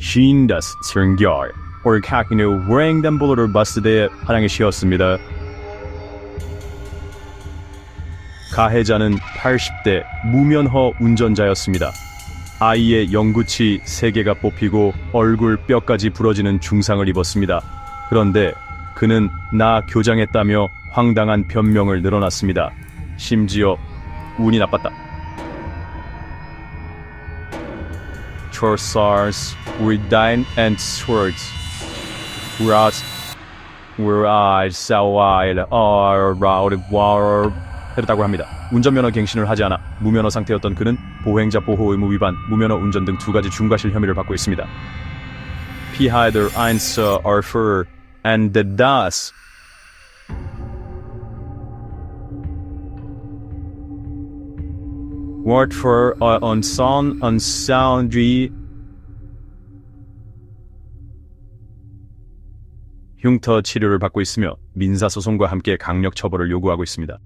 schien das Zerngjar or kakinu them bulleter busted 하량에 쉬었습니다. 가해자는 80대 무면허 운전자였습니다. 아이의 영구치 3개가 뽑히고 얼굴 뼈까지 부러지는 중상을 입었습니다. 그런데 그는 나 교장했다며 황당한 변명을 늘어놨습니다. 심지어 운이 나빴다. Trossars were dying and swords. Whereas, whereas, sawile, are, round, war, 했다고 합니다. 운전면허 갱신을 하지 않아 무면허 상태였던 그는 보행자 보호 의무 위반, 무면허 운전 등 두 가지 중과실 혐의를 받고 있습니다. Pihader eins Arthur and the Das Word for uh, on sound on soundry 흉터 치료를 받고 있으며 민사 소송과 함께 강력 처벌을 요구하고 있습니다.